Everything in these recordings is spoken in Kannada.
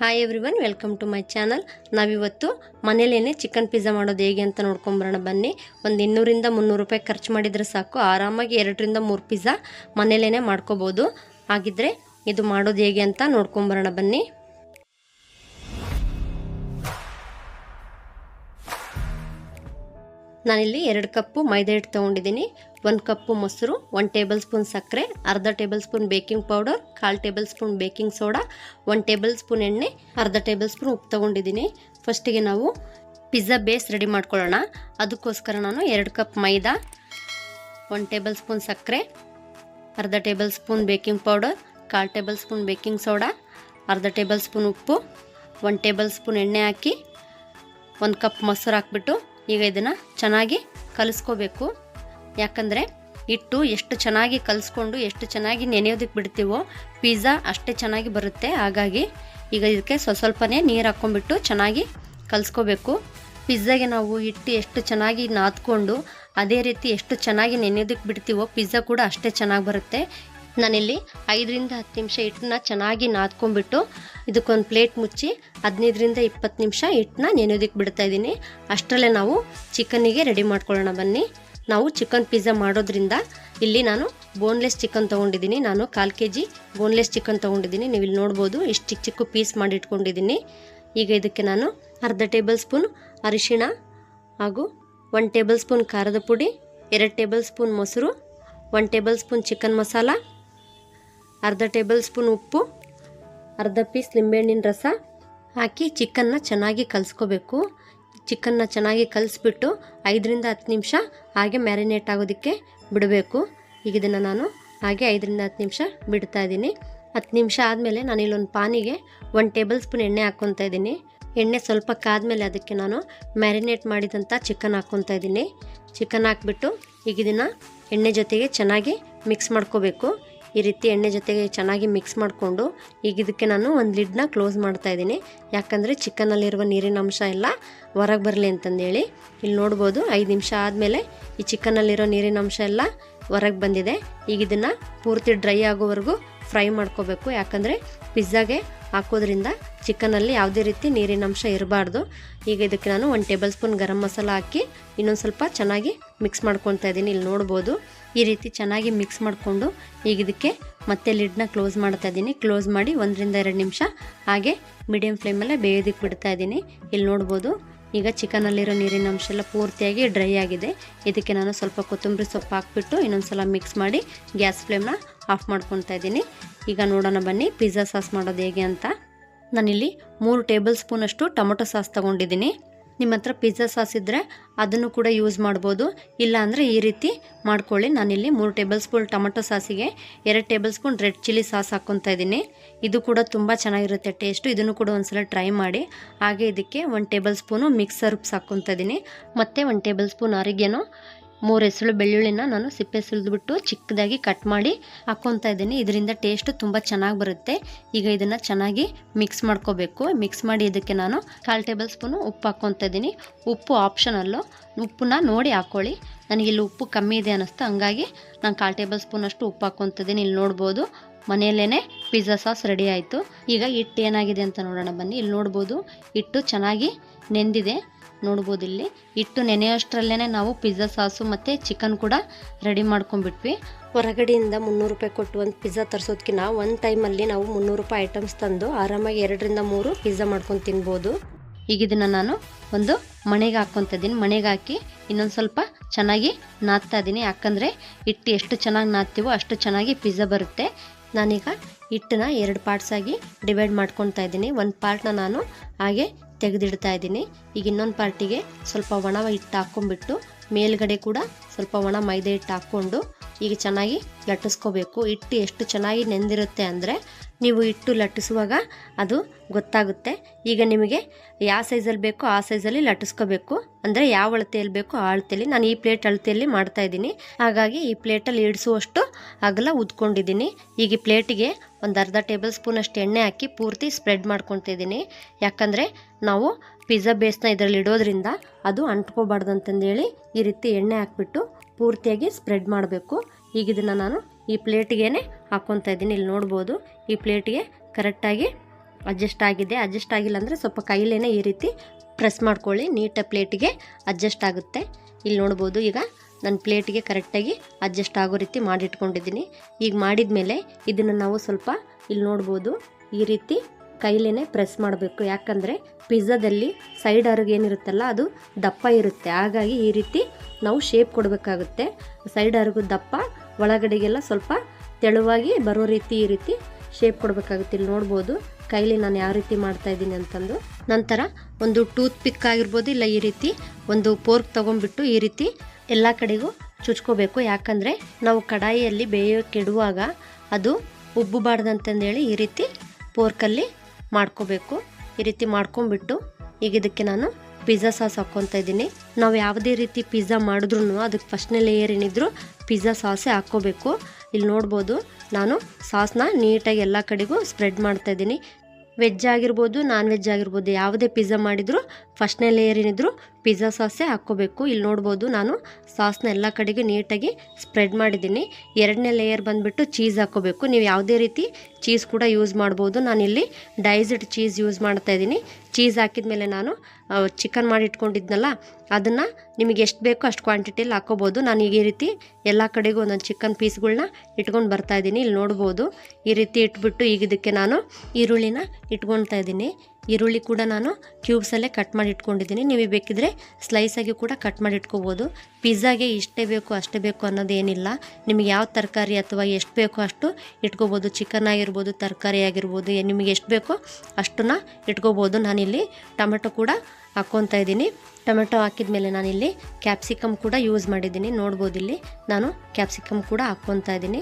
Hi everyone welcome to my channel ನಾವಿವತ್ತು ಮನೇಲೇ ಚಿಕನ್ ಪಿಜ್ಜಾ ಮಾಡೋದು ಹೇಗೆ ಅಂತ ನೋಡ್ಕೊಂಬರೋಣ ಬನ್ನಿ. ಒಂದು ಇನ್ನೂರಿಂದ ಮುನ್ನೂರು ರೂಪಾಯಿ ಖರ್ಚು ಮಾಡಿದರೆ ಸಾಕು. ಆರಾಮಾಗಿ ಎರಡರಿಂದ ಮೂರು ಪಿಜ್ಜಾ ಮನೇಲೇ ಮಾಡ್ಕೋಬೋದು. ಹಾಗಿದ್ರೆ ಇದು ಮಾಡೋದು ಹೇಗೆ ಅಂತ ನೋಡ್ಕೊಂಬರೋಣ ಬನ್ನಿ. ನಾನಿಲ್ಲಿ ಎರಡು ಕಪ್ಪು ಮೈದಾ ಹಿಟ್ಟು ತೊಗೊಂಡಿದ್ದೀನಿ. ಒಂದು ಕಪ್ಪು ಮೊಸರು ಒನ್ ಟೇಬಲ್ ಸ್ಪೂನ್ ಸಕ್ಕರೆ, ಅರ್ಧ ಟೇಬಲ್ ಸ್ಪೂನ್ ಬೇಕಿಂಗ್ ಪೌಡರ್ ಕಾಲು tablespoon baking soda one tablespoon ಎಣ್ಣೆ, ಅರ್ಧ ಟೇಬಲ್ ಸ್ಪೂನ್ ಉಪ್ಪು ತೊಗೊಂಡಿದ್ದೀನಿ. ಫಸ್ಟಿಗೆ ನಾವು ಪಿಜ್ಜಾ ಬೇಸ್ ರೆಡಿ ಮಾಡ್ಕೊಳ್ಳೋಣ. ಅದಕ್ಕೋಸ್ಕರ ನಾನು ಎರಡು ಕಪ್ ಮೈದಾ ಒನ್ ಟೇಬಲ್ ಸ್ಪೂನ್ ಸಕ್ಕರೆ, ಅರ್ಧ ಟೇಬಲ್ ಸ್ಪೂನ್ ಬೇಕಿಂಗ್ ಪೌಡರ್ ಕಾಲು ಟೇಬಲ್ ಸ್ಪೂನ್ ಬೇಕಿಂಗ್ ಸೋಡಾ ಅರ್ಧ ಟೇಬಲ್ ಸ್ಪೂನ್ ಉಪ್ಪು ಒನ್ ಟೇಬಲ್ ಸ್ಪೂನ್ ಎಣ್ಣೆ ಹಾಕಿ, ಒಂದು ಕಪ್ ಮೊಸರು ಹಾಕ್ಬಿಟ್ಟು ಈಗ ಇದನ್ನು ಚೆನ್ನಾಗಿ ಕಲಿಸ್ಕೋಬೇಕು. ಯಾಕಂದರೆ ಹಿಟ್ಟು ಎಷ್ಟು ಚೆನ್ನಾಗಿ ಕಲಿಸ್ಕೊಂಡು ಎಷ್ಟು ಚೆನ್ನಾಗಿ ನೆನೆಯೋದಕ್ಕೆ ಬಿಡ್ತೀವೋ ಪಿಜ್ಜಾ ಅಷ್ಟೇ ಚೆನ್ನಾಗಿ ಬರುತ್ತೆ. ಹಾಗಾಗಿ ಈಗ ಇದಕ್ಕೆ ಸ್ವಲ್ಪ ಸ್ವಲ್ಪನೇ ನೀರು ಹಾಕ್ಕೊಂಡ್ಬಿಟ್ಟು ಚೆನ್ನಾಗಿ ಕಲಿಸ್ಕೋಬೇಕು. ಪಿಜ್ಜಾಗೆ ನಾವು ಹಿಟ್ಟು ಎಷ್ಟು ಚೆನ್ನಾಗಿ ನಾದ್ಕೊಂಡು ಅದೇ ರೀತಿ ಎಷ್ಟು ಚೆನ್ನಾಗಿ ನೆನೆಯೋದಕ್ಕೆ ಬಿಡ್ತೀವೋ ಪಿಜ್ಜಾ ಕೂಡ ಅಷ್ಟೇ ಚೆನ್ನಾಗಿ ಬರುತ್ತೆ. ನಾನಿಲ್ಲಿ ಐದರಿಂದ ಹತ್ತು ನಿಮಿಷ ಹಿಟ್ಟನ್ನ ಚೆನ್ನಾಗಿ ನಾದ್ಕೊಂಡ್ಬಿಟ್ಟು ಇದಕ್ಕೊಂದು ಪ್ಲೇಟ್ ಮುಚ್ಚಿ ಹದಿನೈದರಿಂದ ಇಪ್ಪತ್ತು ನಿಮಿಷ ಹಿಟ್ಟನ್ನ ನೆನೆಯೋದಕ್ಕೆ ಬಿಡ್ತಾ ಇದ್ದೀನಿ. ಅಷ್ಟರಲ್ಲೇ ನಾವು ಚಿಕನ್ನಿಗೆ ರೆಡಿ ಮಾಡ್ಕೊಳ್ಳೋಣ ಬನ್ನಿ. ನಾವು ಚಿಕನ್ ಪಿಜ್ಜಾ ಮಾಡೋದ್ರಿಂದ ಇಲ್ಲಿ ನಾನು ಬೋನ್ಲೆಸ್ ಚಿಕನ್ ತೊಗೊಂಡಿದ್ದೀನಿ. ನಾನು ಕಾಲು ಕೆ ಜಿ ಬೋನ್ಲೆಸ್ ಚಿಕನ್ ತೊಗೊಂಡಿದ್ದೀನಿ. ನೀವು ಇಲ್ಲಿ ನೋಡ್ಬೋದು, ಇಷ್ಟು ಚಿಕ್ಕ ಚಿಕ್ಕ ಪೀಸ್ ಮಾಡಿ ಇಟ್ಕೊಂಡಿದ್ದೀನಿ ಈಗ ಇದಕ್ಕೆ ನಾನು ಅರ್ಧ ಟೇಬಲ್ ಸ್ಪೂನ್ ಅರಿಶಿಣ ಹಾಗೂ ಒನ್ ಟೇಬಲ್ ಸ್ಪೂನ್ ಖಾರದ ಪುಡಿ, ಎರಡು ಟೇಬಲ್ ಸ್ಪೂನ್ ಮೊಸರು one tablespoon chicken masala, ಅರ್ಧ ಟೇಬಲ್ ಸ್ಪೂನ್ ಉಪ್ಪು, ಅರ್ಧ ಪೀಸ್ ಲಿಂಬೆಹಣ್ಣಿನ ರಸ ಹಾಕಿ ಚಿಕನ್ನ ಚೆನ್ನಾಗಿ ಕಲಿಸ್ಕೋಬೇಕು. ಚಿಕನ್ನ ಚೆನ್ನಾಗಿ ಕಲಿಸ್ಬಿಟ್ಟು ಐದರಿಂದ ಹತ್ತು ನಿಮಿಷ ಹಾಗೆ ಮ್ಯಾರಿನೇಟ್ ಆಗೋದಕ್ಕೆ ಬಿಡಬೇಕು. ಈಗ ಇದನ್ನು ನಾನು ಹಾಗೆ ಐದರಿಂದ ಹತ್ತು ನಿಮಿಷ ಬಿಡ್ತಾ ಇದ್ದೀನಿ. ಹತ್ತು ನಿಮಿಷ ಆದಮೇಲೆ ನಾನು ಇಲ್ಲೊಂದು ಪಾನಿಗೆ ಒನ್ ಟೇಬಲ್ ಸ್ಪೂನ್ ಎಣ್ಣೆ ಹಾಕ್ಕೊತಾ ಇದ್ದೀನಿ. ಎಣ್ಣೆ ಸ್ವಲ್ಪ ಕಾದಮೇಲೆ ಅದಕ್ಕೆ ನಾನು ಮ್ಯಾರಿನೇಟ್ ಮಾಡಿದಂಥ ಚಿಕನ್ ಹಾಕ್ಕೊತಾ ಇದ್ದೀನಿ. ಚಿಕನ್ ಹಾಕ್ಬಿಟ್ಟು ಈಗ ಇದನ್ನು ಎಣ್ಣೆ ಜೊತೆಗೆ ಚೆನ್ನಾಗಿ ಮಿಕ್ಸ್ ಮಾಡ್ಕೋಬೇಕು. ಈ ರೀತಿ ಎಣ್ಣೆ ಜೊತೆಗೆ ಚೆನ್ನಾಗಿ ಮಿಕ್ಸ್ ಮಾಡಿಕೊಂಡು ಈಗ ಇದಕ್ಕೆ ನಾನು ಒಂದು ಲಿಡ್ನ ಕ್ಲೋಸ್ ಮಾಡ್ತಾ ಇದ್ದೀನಿ. ಯಾಕಂದರೆ ಚಿಕನಲ್ಲಿರುವ ನೀರಿನ ಅಂಶ ಎಲ್ಲ ಹೊರಗೆ ಬರಲಿ ಅಂತಂದೇಳಿ. ಇಲ್ಲಿ ನೋಡ್ಬೋದು ಐದು ನಿಮಿಷ ಆದಮೇಲೆ ಈ ಚಿಕನಲ್ಲಿರೋ ನೀರಿನ ಅಂಶ ಎಲ್ಲ ಹೊರಗೆ ಬಂದಿದೆ. ಈಗ ಇದನ್ನು ಪೂರ್ತಿ ಡ್ರೈ ಆಗೋವರೆಗೂ ಫ್ರೈ ಮಾಡ್ಕೋಬೇಕು. ಯಾಕಂದರೆ ಪಿಜ್ಜಾಗೆ ಹಾಕೋದ್ರಿಂದ ಚಿಕನಲ್ಲಿ ಯಾವುದೇ ರೀತಿ ನೀರಿನ ಅಂಶ ಇರಬಾರ್ದು. ಈಗ ಇದಕ್ಕೆ ನಾನು ಒಂದು ಟೇಬಲ್ ಸ್ಪೂನ್ ಗರಂ ಮಸಾಲ ಹಾಕಿ ಇನ್ನೊಂದು ಸ್ವಲ್ಪ ಚೆನ್ನಾಗಿ ಮಿಕ್ಸ್ ಮಾಡ್ಕೊತಾ ಇದ್ದೀನಿ. ಇಲ್ಲಿ ನೋಡ್ಬೋದು ಈ ರೀತಿ ಚೆನ್ನಾಗಿ ಮಿಕ್ಸ್ ಮಾಡಿಕೊಂಡು ಈಗ ಇದಕ್ಕೆ ಮತ್ತೆ ಲಿಡ್ನ ಕ್ಲೋಸ್ ಮಾಡ್ತಾ ಇದ್ದೀನಿ. ಕ್ಲೋಸ್ ಮಾಡಿ ಒಂದರಿಂದ ಎರಡು ನಿಮಿಷ ಹಾಗೆ ಮೀಡಿಯಮ್ ಫ್ಲೇಮಲ್ಲೇ ಬೇಯೋದಿಕ್ಕೆ ಬಿಡ್ತಾ ಇದ್ದೀನಿ. ಇಲ್ಲಿ ನೋಡ್ಬೋದು ಈಗ ಚಿಕನಲ್ಲಿರೋ ನೀರಿನ ಅಂಶ ಎಲ್ಲ ಪೂರ್ತಿಯಾಗಿ ಡ್ರೈ ಆಗಿದೆ. ಇದಕ್ಕೆ ನಾನು ಸ್ವಲ್ಪ ಕೊತ್ತಂಬರಿ ಸೊಪ್ಪು ಹಾಕ್ಬಿಟ್ಟು ಇನ್ನೊಂದು ಸಲ ಮಿಕ್ಸ್ ಮಾಡಿ ಗ್ಯಾಸ್ ಫ್ಲೇಮ್ನ ಆಫ್ ಮಾಡ್ಕೊತಾ ಇದ್ದೀನಿ. ಈಗ ನೋಡೋಣ ಬನ್ನಿ ಪಿಜ್ಜಾ ಸಾಸ್ ಮಾಡೋದು ಹೇಗೆ ಅಂತ. ನಾನಿಲ್ಲಿ ಮೂರು ಟೇಬಲ್ ಸ್ಪೂನಷ್ಟು ಟೊಮೊಟೊ ಸಾಸ್ ತೊಗೊಂಡಿದ್ದೀನಿ. ನಿಮ್ಮ ಹತ್ರ ಪಿಜ್ಜಾ ಸಾಸ್ ಇದ್ದರೆ ಅದನ್ನು ಕೂಡ ಯೂಸ್ ಮಾಡ್ಬೋದು. ಇಲ್ಲ ಅಂದರೆ ಈ ರೀತಿ ಮಾಡ್ಕೊಳ್ಳಿ. ನಾನಿಲ್ಲಿ ಮೂರು ಟೇಬಲ್ ಸ್ಪೂನ್ ಟೊಮೆಟೊ ಸಾಸಿಗೆ, ಎರಡು tablespoon red chilli sauce ಹಾಕ್ಕೊತಾ ಇದ್ದೀನಿ. ಇದು ಕೂಡ ತುಂಬ ಚೆನ್ನಾಗಿರುತ್ತೆ ಟೇಸ್ಟು ಇದನ್ನು ಕೂಡ ಒಂದ್ಸಲ ಟ್ರೈ ಮಾಡಿ. ಹಾಗೆ ಇದಕ್ಕೆ ಒಂದು ಟೇಬಲ್ ಸ್ಪೂನು ಮಿಕ್ಸ್ ಸರ್ಪ್ಸ್ ಹಾಕ್ಕೊತಾ ಇದ್ದೀನಿ. ಮತ್ತು ಒಂದು ಟೇಬಲ್ ಸ್ಪೂನ್ ಅರಿಗೆನೋ ಮೂರು ಎಸಳು ಬೆಳ್ಳುಳ್ಳಿನ ನಾನು ಸಿಪ್ಪೆ ಸುಲಿದ್ಬಿಟ್ಟು ಚಿಕ್ಕದಾಗಿ ಕಟ್ ಮಾಡಿ ಹಾಕ್ಕೊತಾ ಇದ್ದೀನಿ. ಇದರಿಂದ ಟೇಸ್ಟು ತುಂಬ ಚೆನ್ನಾಗಿ ಬರುತ್ತೆ. ಈಗ ಇದನ್ನು ಚೆನ್ನಾಗಿ ಮಿಕ್ಸ್ ಮಾಡ್ಕೋಬೇಕು. ಮಿಕ್ಸ್ ಮಾಡಿ ಇದಕ್ಕೆ ನಾನು ಕಾಲು ಟೇಬಲ್ ಸ್ಪೂನು ಉಪ್ಪು ಹಾಕ್ಕೊತಾ ಇದ್ದೀನಿ. ಉಪ್ಪು ಆಪ್ಷನಲ್ಲು ಉಪ್ಪನ್ನ ನೋಡಿ ಹಾಕ್ಕೊಳ್ಳಿ ನನಗಿಲ್ಲಿ ಉಪ್ಪು ಕಮ್ಮಿ ಇದೆ ಅನ್ನಿಸ್ತು. ಹಂಗಾಗಿ ನಾನು ಕಾಲು ಟೇಬಲ್ ಸ್ಪೂನಷ್ಟು ಉಪ್ಪು ಹಾಕ್ಕೊತಿದ್ದೀನಿ ಇಲ್ಲಿ ನೋಡ್ಬೋದು ಮನೆಯಲ್ಲೇ ಪಿಜ್ಜಾ ಸಾಸ್ ರೆಡಿ ಆಯಿತು. ಈಗ ಹಿಟ್ಟು ಏನಾಗಿದೆ ಅಂತ ನೋಡೋಣ ಬನ್ನಿ. ಇಲ್ಲಿ ನೋಡ್ಬೋದು ಹಿಟ್ಟು ಚೆನ್ನಾಗಿ ನೆಂದಿದೆ. ನೋಡ್ಬೋದು ಇಲ್ಲಿ ಹಿಟ್ಟು ನೆನೆಯೋಷ್ಟರಲ್ಲೇ ನಾವು ಪಿಜ್ಜಾ ಸಾಸು ಮತ್ತು ಚಿಕನ್ ಕೂಡ ರೆಡಿ ಮಾಡ್ಕೊಂಡ್ಬಿಟ್ವಿ. ಹೊರಗಡೆಯಿಂದ ಮುನ್ನೂರು ರೂಪಾಯಿ ಕೊಟ್ಟು ಒಂದು ಪಿಜ್ಜಾ ತರಿಸೋದಕ್ಕಿಂತ ಒಂದು ಟೈಮಲ್ಲಿ ನಾವು ಮುನ್ನೂರು ರೂಪಾಯಿ ಐಟಮ್ಸ್ ತಂದು ಆರಾಮಾಗಿ ಎರಡರಿಂದ ಮೂರು ಪಿಜ್ಜಾ ಮಾಡ್ಕೊಂಡು ತಿನ್ಬೋದು. ಈಗ ಇದನ್ನು ನಾನು ಒಂದು ಮಣೆಗೆ ಹಾಕ್ಕೊತ ಇದ್ದೀನಿ ಮಣೆಗೆ ಹಾಕಿ ಇನ್ನೊಂದು ಸ್ವಲ್ಪ ಚೆನ್ನಾಗಿ ನಾದ್ತಾ ಇದ್ದೀನಿ ಯಾಕಂದರೆ ಹಿಟ್ಟು ಎಷ್ಟು ಚೆನ್ನಾಗಿ ನಾದ್ತೀವೋ ಅಷ್ಟು ಚೆನ್ನಾಗಿ ಪಿಜ್ಜಾ ಬರುತ್ತೆ. ನಾನೀಗ ಹಿಟ್ಟನ್ನ ಎರಡು ಪಾರ್ಟ್ಸಾಗಿ ಡಿವೈಡ್ ಮಾಡ್ಕೊತಾ ಇದ್ದೀನಿ ಒಂದು ಪಾರ್ಟ್ನ ನಾನು ಹಾಗೆ ತೆಗೆದಿಡ್ತಾ ಇದ್ದೀನಿ. ಈಗ ಇನ್ನೊಂದು ಪಾರ್ಟಿಗೆ ಸ್ವಲ್ಪ ಒಣ ಹಿಟ್ಟು ಹಾಕ್ಕೊಂಡ್ಬಿಟ್ಟು ಮೇಲ್ಗಡೆ ಕೂಡ ಸ್ವಲ್ಪ ಒಣ ಮೈದಾ ಹಿಟ್ಟು ಹಾಕ್ಕೊಂಡು ಈಗ ಚೆನ್ನಾಗಿ ಲಟ್ಟಿಸ್ಕೋಬೇಕು. ಹಿಟ್ಟು ಎಷ್ಟು ಚೆನ್ನಾಗಿ ನೆಂದಿರುತ್ತೆ ಅಂದರೆ ನೀವು ಇಟ್ಟು ಲಟ್ಟಿಸುವಾಗ ಅದು ಗೊತ್ತಾಗುತ್ತೆ. ಈಗ ನಿಮಗೆ ಯಾವ ಸೈಜಲ್ಲಿ ಬೇಕೋ ಆ ಸೈಜಲ್ಲಿ ಲಟ್ಟಿಸ್ಕೋಬೇಕು. ಅಂದರೆ ಯಾವ ಅಳತೆಯಲ್ಲಿ ಬೇಕೋ ಆ ಅಳತೆಯಲ್ಲಿ. ನಾನು ಈ ಪ್ಲೇಟ್ ಅಳತೆಯಲ್ಲಿ ಮಾಡ್ತಾ ಇದ್ದೀನಿ. ಹಾಗಾಗಿ ಈ ಪ್ಲೇಟಲ್ಲಿ ಇಡಿಸುವಷ್ಟು ಅಗಲ ಉದ್ಕೊಂಡಿದ್ದೀನಿ. ಈಗ ಈ ಪ್ಲೇಟಿಗೆ ಒಂದು ಅರ್ಧ ಟೇಬಲ್ ಸ್ಪೂನಷ್ಟು ಎಣ್ಣೆ ಹಾಕಿ ಪೂರ್ತಿ ಸ್ಪ್ರೆಡ್ ಮಾಡ್ಕೊತಿದ್ದೀನಿ ಯಾಕಂದರೆ ನಾವು ಪಿಜ್ಜಾ ಬೇಸ್ನ ಇದರಲ್ಲಿ ಇಡೋದ್ರಿಂದ ಅದು ಅಂಟ್ಕೋಬಾರ್ದು ಅಂತಂದೇಳಿ ಈ ರೀತಿ ಎಣ್ಣೆ ಹಾಕ್ಬಿಟ್ಟು ಪೂರ್ತಿಯಾಗಿ ಸ್ಪ್ರೆಡ್ ಮಾಡಬೇಕು. ಈಗ ಇದನ್ನು ನಾನು ಈ ಪ್ಲೇಟಿಗೆ ಹಾಕ್ಕೊತಾ ಇದ್ದೀನಿ. ಇಲ್ಲಿ ನೋಡ್ಬೋದು, ಈ ಪ್ಲೇಟಿಗೆ ಕರೆಕ್ಟಾಗಿ ಅಡ್ಜಸ್ಟ್ ಆಗಿದೆ. ಅಡ್ಜಸ್ಟ್ ಆಗಿಲ್ಲ ಅಂದರೆ ಸ್ವಲ್ಪ ಕೈಲೇನೆ ಈ ರೀತಿ ಪ್ರೆಸ್ ಮಾಡ್ಕೊಳ್ಳಿ. ನೀಟಾಗಿ ಪ್ಲೇಟಿಗೆ ಅಡ್ಜಸ್ಟ್ ಆಗುತ್ತೆ. ಇಲ್ಲಿ ನೋಡ್ಬೋದು, ಈಗ ನನ್ನ ಪ್ಲೇಟಿಗೆ ಕರೆಕ್ಟಾಗಿ ಅಡ್ಜಸ್ಟ್ ಆಗೋ ರೀತಿ ಮಾಡಿಟ್ಕೊಂಡಿದ್ದೀನಿ. ಈಗ ಮಾಡಿದ ಮೇಲೆ ಇದನ್ನು ನಾವು ಸ್ವಲ್ಪ ಇಲ್ಲಿ ನೋಡ್ಬೋದು, ಈ ರೀತಿ ಕೈಲೇ ಪ್ರೆಸ್ ಮಾಡಬೇಕು. ಯಾಕಂದರೆ ಪಿಜ್ಜಾದಲ್ಲಿ ಸೈಡ್ ಅರ್ಗ್ ಏನಿರುತ್ತಲ್ಲ, ಅದು ದಪ್ಪ ಇರುತ್ತೆ. ಹಾಗಾಗಿ ಈ ರೀತಿ ನಾವು ಶೇಪ್ ಕೊಡಬೇಕಾಗುತ್ತೆ. ಸೈಡ್ ಅರ್ಗು ದಪ್ಪ ಒಳಗಡೆಗೆಲ್ಲ ಸ್ವಲ್ಪ ತೆಳುವಾಗಿ ಬರೋ ರೀತಿ ಈ ರೀತಿ ಶೇಪ್ ಕೊಡಬೇಕಾಗುತ್ತೆ. ಇಲ್ಲಿ ನೋಡ್ಬೋದು ಕೈಲಿ ನಾನು ಯಾವ ರೀತಿ ಮಾಡ್ತಾ ಇದ್ದೀನಿ ಅಂತಂದು. ನಂತರ ಒಂದು ಟೂತ್ ಪಿಕ್ ಆಗಿರ್ಬೋದು, ಇಲ್ಲ ಈ ರೀತಿ ಒಂದು ಪೋರ್ಕ್ ತೊಗೊಂಡ್ಬಿಟ್ಟು ಈ ರೀತಿ ಎಲ್ಲ ಕಡೆಗೂ ಚುಚ್ಕೋಬೇಕು. ಯಾಕಂದರೆ ನಾವು ಕಡಾಯಿಯಲ್ಲಿ ಬೇಯೋಕೆ ಇಡುವಾಗ ಅದು ಉಬ್ಬಬಾರ್ದಂತಂದೇಳಿ ಈ ರೀತಿ ಪೋರ್ಕಲ್ಲಿ ಮಾಡ್ಕೋಬೇಕು. ಈ ರೀತಿ ಮಾಡ್ಕೊಂಬಿಟ್ಟು ಈಗ ಇದಕ್ಕೆ ನಾನು ಪಿಜ್ಜಾ ಸಾಸ್ ಹಾಕ್ಕೊತಾ ಇದ್ದೀನಿ. ನಾವು ಯಾವುದೇ ರೀತಿ ಪಿಜ್ಜಾ ಮಾಡಿದ್ರು ಅದಕ್ಕೆ ಫಸ್ಟ್ನೇ ಲೇಯರ್ ಏನಿದ್ರು ಪಿಜ್ಜಾ ಸಾಸೇ ಹಾಕ್ಕೋಬೇಕು. ಇಲ್ಲಿ ನೋಡ್ಬೋದು ನಾನು ಸಾಸ್ನ ನೀಟಾಗಿ ಎಲ್ಲ ಕಡೆಗೂ ಸ್ಪ್ರೆಡ್ ಮಾಡ್ತಾ ಇದ್ದೀನಿ. ವೆಜ್ ಆಗಿರ್ಬೋದು, ನಾನ್ ವೆಜ್ ಆಗಿರ್ಬೋದು, ಯಾವುದೇ ಪಿಜ್ಜಾ ಮಾಡಿದರೂ ಫಸ್ಟ್ನೇ ಲೇಯರ್ ಏನಿದ್ರು ಪಿಜ್ಜಾ ಸಾಸೇ ಹಾಕ್ಕೋಬೇಕು. ಇಲ್ಲಿ ನೋಡ್ಬೋದು ನಾನು ಸಾಸ್ನ ಎಲ್ಲ ಕಡೆಗೆ ನೀಟಾಗಿ ಸ್ಪ್ರೆಡ್ ಮಾಡಿದ್ದೀನಿ. ಎರಡನೇ ಲೇಯರ್ ಬಂದುಬಿಟ್ಟು ಚೀಸ್ ಹಾಕ್ಕೋಬೇಕು. ನೀವು ಯಾವುದೇ ರೀತಿ ಚೀಸ್ ಕೂಡ ಯೂಸ್ ಮಾಡ್ಬೋದು. ನಾನಿಲ್ಲಿ ಡೈಸ್ಡ್ ಚೀಸ್ ಯೂಸ್ ಮಾಡ್ತಾ ಇದ್ದೀನಿ. ಚೀಸ್ ಹಾಕಿದ ಮೇಲೆ ನಾನು ಚಿಕನ್ ಮಾಡಿ ಇಟ್ಕೊಂಡಿದ್ನಲ್ಲ ಅದನ್ನು ನಿಮಗೆ ಎಷ್ಟು ಬೇಕೋ ಅಷ್ಟು ಕ್ವಾಂಟಿಟಿಯಲ್ಲಿ ಹಾಕ್ಕೋಬೋದು. ನಾನು ಈ ರೀತಿ ಎಲ್ಲ ಕಡೆಗೂ ಒಂದೊಂದು ಚಿಕನ್ ಪೀಸ್ಗಳನ್ನ ಇಟ್ಕೊಂಡು ಬರ್ತಾ ಇದ್ದೀನಿ. ಇಲ್ಲಿ ನೋಡ್ಬೋದು ಈ ರೀತಿ ಇಟ್ಬಿಟ್ಟು ಈಗ ಇದಕ್ಕೆ ನಾನು ಈರುಳ್ಳಿನ ಇಟ್ಕೊಳ್ತಾ ಇದ್ದೀನಿ. ಈರುಳ್ಳಿ ಕೂಡ ನಾನು ಕ್ಯೂಬ್ಸಲ್ಲೇ ಕಟ್ ಮಾಡಿ ಇಟ್ಕೊಂಡಿದ್ದೀನಿ. ನೀವು ಬೇಕಿದ್ರೆ ಸ್ಲೈಸಾಗಿ ಕೂಡ ಕಟ್ ಮಾಡಿ ಇಟ್ಕೋಬೋದು. ಪಿಜ್ಜಾಗೆ ಇಷ್ಟೇ ಬೇಕು, ಅಷ್ಟೇ ಬೇಕು ಅನ್ನೋದೇನಿಲ್ಲ ನಿಮಗೆ ಯಾವ ತರಕಾರಿ ಅಥವಾ ಎಷ್ಟು ಬೇಕೋ ಅಷ್ಟು ಇಟ್ಕೋಬೋದು. ಚಿಕನ್ ಆಗಿರ್ಬೋದು, ತರಕಾರಿ ಆಗಿರ್ಬೋದು ನಿಮಗೆ ಎಷ್ಟು ಬೇಕೋ ಅಷ್ಟನ್ನ ಇಟ್ಕೋಬೋದು. ನಾನಿಲ್ಲಿ ಟೊಮೆಟೊ ಕೂಡ ಹಾಕ್ಕೊತಾ ಇದ್ದೀನಿ. ಟೊಮೆಟೊ ಹಾಕಿದ ಮೇಲೆ ನಾನಿಲ್ಲಿ ಕ್ಯಾಪ್ಸಿಕಮ್ ಕೂಡ ಯೂಸ್ ಮಾಡಿದ್ದೀನಿ. ನೋಡ್ಬೋದು ಇಲ್ಲಿ ನಾನು ಕ್ಯಾಪ್ಸಿಕಮ್ ಕೂಡ ಹಾಕ್ಕೊತಾ ಇದ್ದೀನಿ.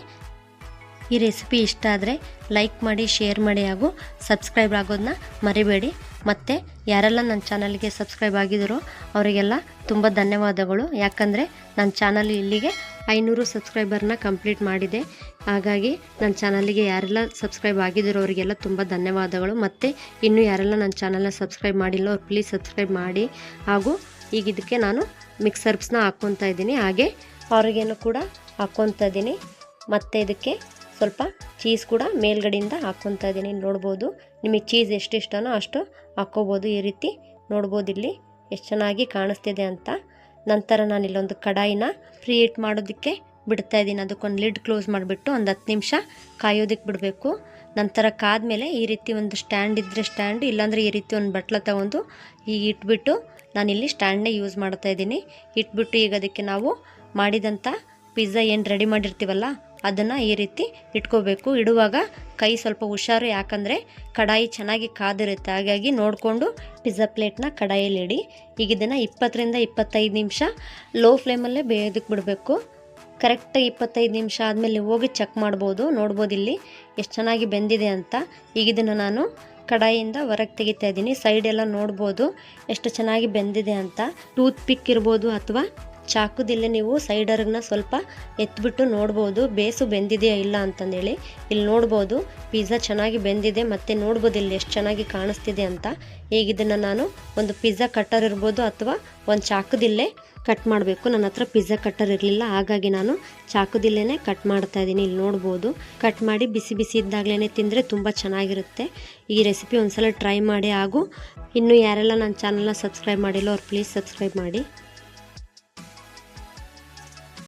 ಈ ರೆಸಿಪಿ ಇಷ್ಟ ಆದರೆ ಲೈಕ್ ಮಾಡಿ ಶೇರ್ ಮಾಡಿ ಹಾಗೂ ಸಬ್ಸ್ಕ್ರೈಬ್ ಆಗೋದನ್ನ ಮರಿಬೇಡಿ. ಮತ್ತು ಯಾರೆಲ್ಲ ನನ್ನ ಚಾನಲ್ಗೆ ಸಬ್ಸ್ಕ್ರೈಬ್ ಆಗಿದ್ದಾರೋ ಅವರಿಗೆಲ್ಲ ತುಂಬ ಧನ್ಯವಾದಗಳು. ಯಾಕಂದರೆ ನನ್ನ ಚಾನಲ್ ಇಲ್ಲಿಗೆ ಐನೂರು ಸಬ್ಸ್ಕ್ರೈಬರ್ನ ಕಂಪ್ಲೀಟ್ ಮಾಡಿದೆ. ಹಾಗಾಗಿ ನನ್ನ ಚಾನಲಿಗೆ ಯಾರೆಲ್ಲ ಸಬ್ಸ್ಕ್ರೈಬ್ ಆಗಿದ್ದಾರೋ ಅವರಿಗೆಲ್ಲ ತುಂಬ ಧನ್ಯವಾದಗಳು. ಮತ್ತು ಇನ್ನೂ ಯಾರೆಲ್ಲ ನನ್ನ ಚಾನಲ್ನ ಸಬ್ಸ್ಕ್ರೈಬ್ ಮಾಡಿಲ್ಲ ಅವ್ರು ಪ್ಲೀಸ್ ಸಬ್ಸ್ಕ್ರೈಬ್ ಮಾಡಿ ಹಾಗೂ ಈಗ ಇದಕ್ಕೆ ನಾನು ಮಿಕ್ಸ್ ಹರ್ಬ್ಸ್ನ ಹಾಕ್ಕೊತಾ ಇದ್ದೀನಿ. ಹಾಗೆ ಅವ್ರಿಗೇನು ಕೂಡ ಹಾಕ್ಕೊತಾ ಇದ್ದೀನಿ. ಮತ್ತು ಇದಕ್ಕೆ ಸ್ವಲ್ಪ ಚೀಸ್ ಕೂಡ ಮೇಲ್ಗಡೆಯಿಂದ ಹಾಕ್ಕೊತಾ ಇದ್ದೀನಿ. ನೋಡ್ಬೋದು ನಿಮಗೆ ಚೀಸ್ ಎಷ್ಟು ಇಷ್ಟನೋ ಅಷ್ಟು ಹಾಕ್ಕೋಬೋದು ಈ ರೀತಿ. ನೋಡ್ಬೋದು ಇಲ್ಲಿ ಎಷ್ಟು ಚೆನ್ನಾಗಿ ಕಾಣಿಸ್ತಿದೆ ಅಂತ. ನಂತರ ನಾನು ಇಲ್ಲೊಂದು ಕಡಾಯಿನ ಫ್ರೀ ಹೀಟ್ ಮಾಡೋದಕ್ಕೆ ಬಿಡ್ತಾ ಇದ್ದೀನಿ. ಅದಕ್ಕೊಂದು ಲಿಡ್ ಕ್ಲೋಸ್ ಮಾಡಿಬಿಟ್ಟು ಒಂದು ಹತ್ತು ನಿಮಿಷ ಕಾಯೋದಕ್ಕೆ ಬಿಡಬೇಕು. ನಂತರ ಕಾದ್ಮೇಲೆ ಈ ರೀತಿ ಒಂದು ಸ್ಟ್ಯಾಂಡ್ ಇದ್ದರೆ ಸ್ಟ್ಯಾಂಡ್ ಇಲ್ಲಾಂದರೆ ಈ ರೀತಿ ಒಂದು ಬಟ್ಲ ತಗೊಂಡು ಈಗ ಇಟ್ಬಿಟ್ಟು ನಾನಿಲ್ಲಿ ಸ್ಟ್ಯಾಂಡ್ನೇ ಯೂಸ್ ಮಾಡ್ತಾ ಇದ್ದೀನಿ. ಇಟ್ಬಿಟ್ಟು ಈಗ ಅದಕ್ಕೆ ನಾವು ಮಾಡಿದಂಥ ಪಿಜ್ಜಾ ಏನು ರೆಡಿ ಮಾಡಿರ್ತೀವಲ್ಲ ಅದನ್ನು ಈ ರೀತಿ ಇಟ್ಕೋಬೇಕು. ಇಡುವಾಗ ಕೈ ಸ್ವಲ್ಪ ಹುಷಾರು, ಯಾಕಂದರೆ ಕಡಾಯಿ ಚೆನ್ನಾಗಿ ಕಾದಿರುತ್ತೆ. ಹಾಗಾಗಿ ನೋಡಿಕೊಂಡು ಪಿಜ್ಜಾ ಪ್ಲೇಟ್ನ ಕಡಾಯಲ್ಲಿ ಇಡಿ. ಈಗ ಇದನ್ನು ಇಪ್ಪತ್ತರಿಂದ ಇಪ್ಪತ್ತೈದು ನಿಮಿಷ ಲೋ ಫ್ಲೇಮಲ್ಲೇ ಬೇಯೋದಕ್ಕೆ ಬಿಡಬೇಕು. ಕರೆಕ್ಟಾಗಿ ಇಪ್ಪತ್ತೈದು ನಿಮಿಷ ಆದಮೇಲೆ ಹೋಗಿ ಚೆಕ್ ಮಾಡ್ಬೋದು. ನೋಡ್ಬೋದು ಇಲ್ಲಿ ಎಷ್ಟು ಚೆನ್ನಾಗಿ ಬೆಂದಿದೆ ಅಂತ. ಈಗ ಇದನ್ನು ನಾನು ಕಡಾಯಿಯಿಂದ ಹೊರಗೆ ತೆಗಿತಾ ಇದ್ದೀನಿ. ಸೈಡ್ ಎಲ್ಲ ನೋಡ್ಬೋದು ಎಷ್ಟು ಚೆನ್ನಾಗಿ ಬೆಂದಿದೆ ಅಂತ. ಟೂತ್ ಪಿಕ್ ಇರ್ಬೋದು ಅಥವಾ ಚಾಕುದಿಲ್ಲೇ ನೀವು ಸೈಡರ್ಗನ್ನ ಸ್ವಲ್ಪ ಎತ್ಬಿಟ್ಟು ನೋಡ್ಬೋದು. ಬೇಸು ಬೆಂದಿದೆಯಾ ಇಲ್ಲ ಅಂತಂದೇಳಿ. ಇಲ್ಲಿ ನೋಡ್ಬೋದು, ಪಿಜ್ಜಾ ಚೆನ್ನಾಗಿ ಬೆಂದಿದೆ, ಮತ್ತು ನೋಡ್ಬೋದು ಇಲ್ಲಿ ಎಷ್ಟು ಚೆನ್ನಾಗಿ ಕಾಣಿಸ್ತಿದೆ ಅಂತ. ಈಗ ಇದನ್ನು ನಾನು ಒಂದು ಪಿಜ್ಜಾ ಕಟ್ಟರ್ ಇರ್ಬೋದು ಅಥವಾ ಒಂದು ಚಾಕುದಿಲ್ಲೇ ಕಟ್ ಮಾಡಬೇಕು. ನನ್ನ ಹತ್ರ ಪಿಜ್ಜಾ ಕಟ್ಟರ್ ಇರಲಿಲ್ಲ, ಹಾಗಾಗಿ ನಾನು ಚಾಕುದಿಲ್ಲೇ ಕಟ್ ಮಾಡ್ತಾ ಇದ್ದೀನಿ. ಇಲ್ಲಿ ನೋಡ್ಬೋದು. ಕಟ್ ಮಾಡಿ ಬಿಸಿ ಬಿಸಿ ಇದ್ದಾಗಲೇ ತಿಂದರೆ ತುಂಬ ಚೆನ್ನಾಗಿರುತ್ತೆ. ಈ ರೆಸಿಪಿ ಒಂದ್ಸಲ ಟ್ರೈ ಮಾಡಿ, ಹಾಗೂ ಇನ್ನೂ ಯಾರೆಲ್ಲ ನನ್ನ ಚಾನಲ್ನ ಸಬ್ಸ್ಕ್ರೈಬ್ ಮಾಡಿಲ್ಲ, ಅವ್ರು ಪ್ಲೀಸ್ ಸಬ್ಸ್ಕ್ರೈಬ್ ಮಾಡಿ.